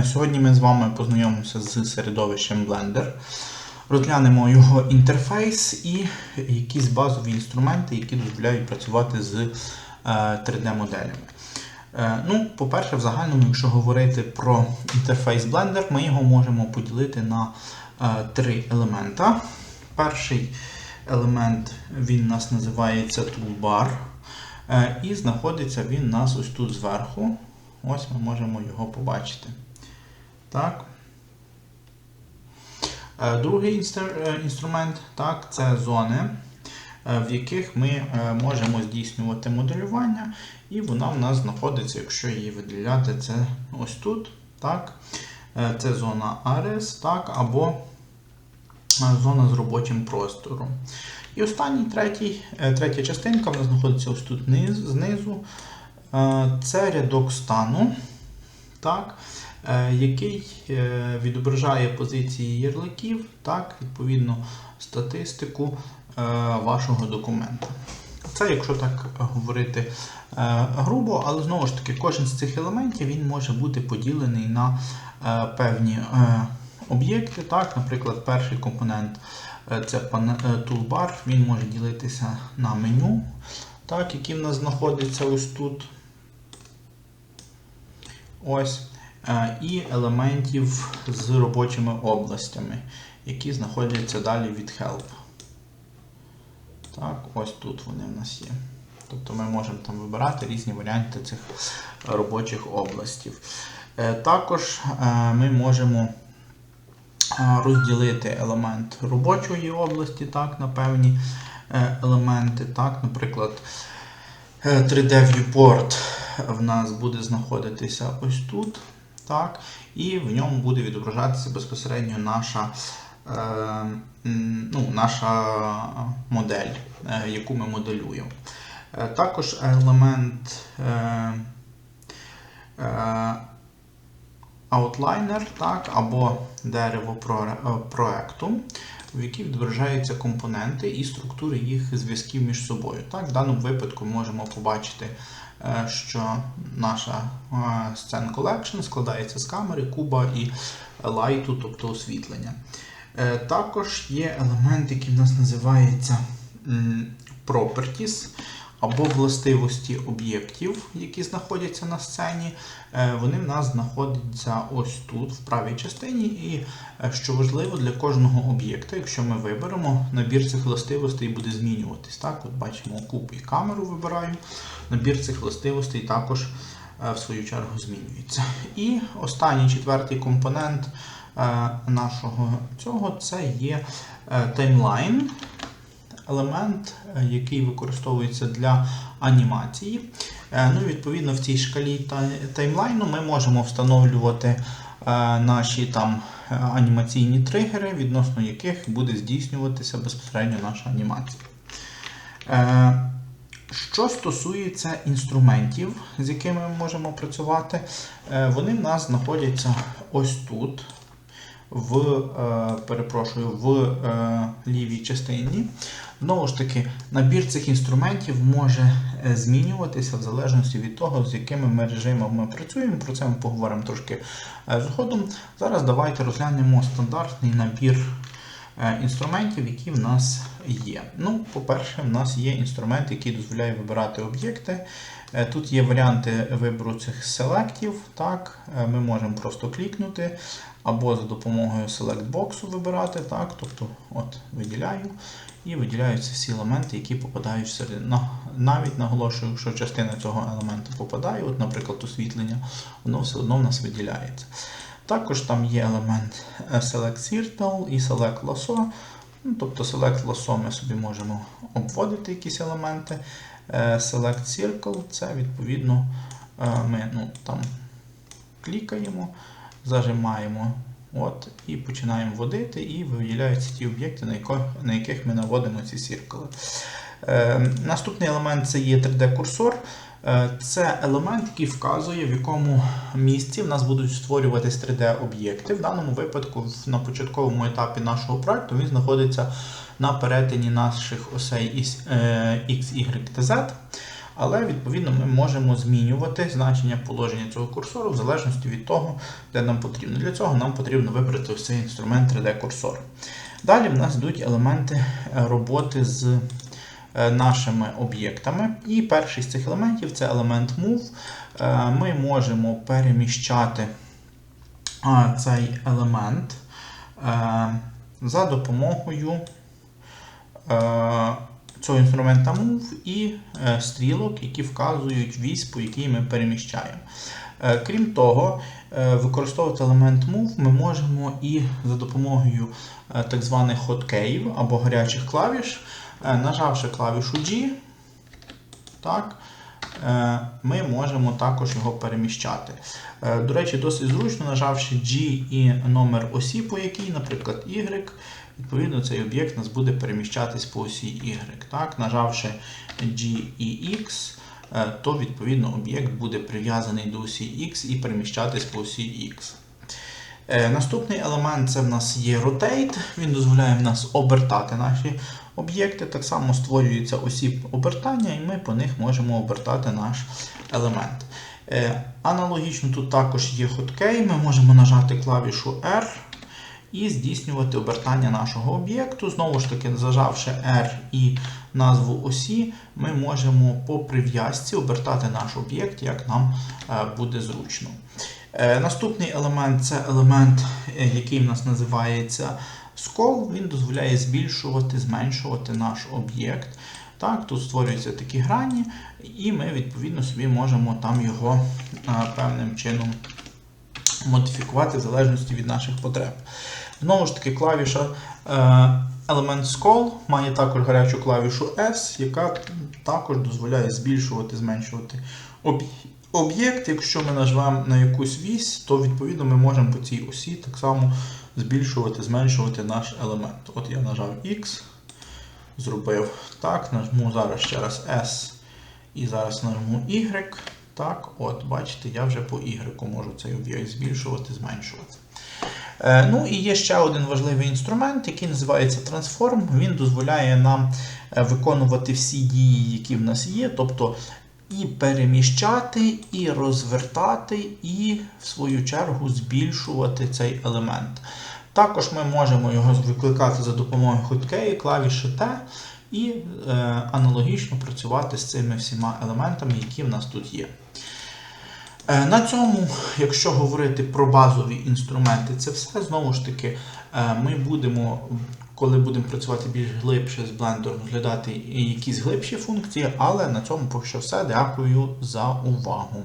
Е, Сьогодні ми з вами познайомимося з середовищем Blender, розглянемо його інтерфейс і якісь базові інструменти, які дозволяють працювати з 3D-моделями. Ну, По-перше, в загальному, якщо говорити про інтерфейс Blender, ми його можемо поділити на е, три елемента. Перший елемент він у нас називається Toolbar. Е, І знаходиться він у нас ось тут зверху. Ось ми можемо його побачити. Так. Е, Другий е, інструмент так, це зони, е, в яких ми можемо здійснювати моделювання, і вона в нас знаходиться, якщо її виділяти, це ось тут. Так. Це зона ARES, так, або зона з робочим простором. І останній третій, третя частинка вона знаходиться ось тут знизу. Це рядок стану, так, який е, відображає позиції ярликів, так, відповідно статистику е, вашого документа. Це, якщо так говорити е, грубо, але знову ж таки, кожен з цих елементів він може бути поділений на е, певні е, об'єкти. Так, Наприклад, перший компонент е, це е, toolbar, він може ділитися на меню, так, які в нас знаходяться ось тут. Ось. Е, І елементів з робочими областями, які знаходяться далі від Help. Так, ось тут вони в нас є. Тобто ми можемо там вибирати різні варіанти цих робочих областів. Е, Також е, ми можемо розділити елемент робочої області так, на певні елементи. Так, Наприклад, е, 3D Viewport в нас буде знаходитися ось тут. Так, і в ньому буде відображатися безпосередньо наша, е, ну, наша модель, е, яку ми моделюємо. Е, Також елемент Outliner, так, або дерево проекту, в якій відображаються компоненти і структури їх зв'язків між собою. Так, в даному випадку можемо побачити, що наша е, Scene Collection складається з камери, куба і лайту, тобто освітлення. Е, Також є елемент, який в нас називається Properties або властивості об'єктів, які знаходяться на сцені. Е, Вони в нас знаходяться ось тут, в правій частині, і е, що важливо для кожного об'єкта, якщо ми виберемо, набір цих властивостей буде змінюватись. Так, от бачимо куб і камеру вибираємо. Набір цих властивостей також е, в свою чергу змінюється. І останній четвертий компонент нашого цього це є таймлайн елемент, е, який використовується для анімації. Е, Ну, Відповідно, в цій шкалі таймлайну ми можемо встановлювати е, наші там анімаційні тригери, відносно яких буде здійснюватися безпосередньо наша анімація. Що стосується інструментів, з якими ми можемо працювати, вони в нас знаходяться ось тут, в, перепрошую, в лівій частині. Знову ж таки, набір цих інструментів може е, змінюватися в залежності від того, з якими ми режимами ми працюємо. Про це ми поговоримо трошки е, згодом. Зараз давайте розглянемо стандартний набір інструментів, які в нас є. Ну, по-перше, в нас є інструмент, який дозволяє вибирати об'єкти. Е, Тут є варіанти вибору цих селектів. Так, Е, Ми можемо просто клікнути або за допомогою select боксу вибирати. Так, тобто, от виділяю і виділяються всі елементи, які попадають всередину. Навіть наголошую, якщо частина цього елементу попадає, от, наприклад, освітлення, воно все одно в нас виділяється. Також там є елемент е, Select Circle і Select Lasso. Ну, тобто Select Lasso ми собі можемо обводити якісь елементи. Е, Select Circle це відповідно е, ми ну, там клікаємо, зажимаємо от, і починаємо водити, і виділяються ті об'єкти, на, яко- на яких ми наводимо ці сіркали. Е, наступний елемент це є 3D-курсор. Е, Це елемент, який вказує, в якому місці в нас будуть створюватись 3D-об'єкти. В даному випадку, на початковому етапі нашого проекту, він знаходиться на перетині наших осей е, X, Y та Z. Але відповідно ми можемо змінювати значення положення цього курсору в залежності від того, де нам потрібно. Для цього нам потрібно вибрати ось цей інструмент 3D-курсор. Далі в нас йдуть елементи е, роботи з е, нашими об'єктами. І перший з цих елементів це елемент Move. Е, Ми можемо переміщати цей елемент е, за допомогою е, цього інструмента Move і е, стрілок, які вказують вісь, по якій ми переміщаємо. Е, Крім того, е, використовувати елемент Move ми можемо і за допомогою е, так званих хоткеїв або гарячих клавіш, е, нажавши клавішу G, так, е, ми можемо також його переміщати. Е, До речі, досить зручно, нажавши G і номер осі, по якій, наприклад, Y, відповідно, цей об'єкт у нас буде переміщатись по осі Y. Так? Нажавши G і X, е, то відповідно об'єкт буде прив'язаний до осі X і переміщатись по осі X. Е, Наступний елемент це в нас є Rotate. Він дозволяє в нас обертати наші об'єкти. Так само створюється осі обертання, і ми по них можемо обертати наш елемент. Е, Аналогічно тут також є хоткей. Ми можемо нажати клавішу R і здійснювати обертання нашого об'єкту. Знову ж таки, зажавши R і назву осі, ми можемо по прив'язці обертати наш об'єкт, як нам е, буде зручно. Е, Наступний елемент це елемент, е, який в нас називається Scroll. Він дозволяє збільшувати, зменшувати наш об'єкт. Так, тут створюються такі грані, і ми відповідно собі можемо там його е, певним чином модифікувати в залежності від наших потреб. Знову ж таки, клавіша е, Element Scroll має також гарячу клавішу S, яка також дозволяє збільшувати, зменшувати об'єкт. Об'єкт, якщо ми нажмемо на якусь вісь, то відповідно ми можемо по цій осі так само збільшувати, зменшувати наш елемент. От я нажав X, зробив так, нажму зараз ще раз S і зараз нажму Y. Так, от, бачите, я вже по Y можу цей об'єкт збільшувати, зменшувати. Е, Ну і є ще один важливий інструмент, який називається Transform. Він дозволяє нам е, виконувати всі дії, які в нас є, тобто і переміщати, і розвертати, і, в свою чергу, збільшувати цей елемент. Також ми можемо його викликати за допомогою хоткеї, клавіші T і е, аналогічно працювати з цими всіма елементами, які в нас тут є. Е, На цьому, якщо говорити про базові інструменти, це все знову ж таки е, ми будемо, коли будемо працювати більш глибше з блендером, розглядати якісь глибші функції, але на цьому поки що все. Дякую за увагу.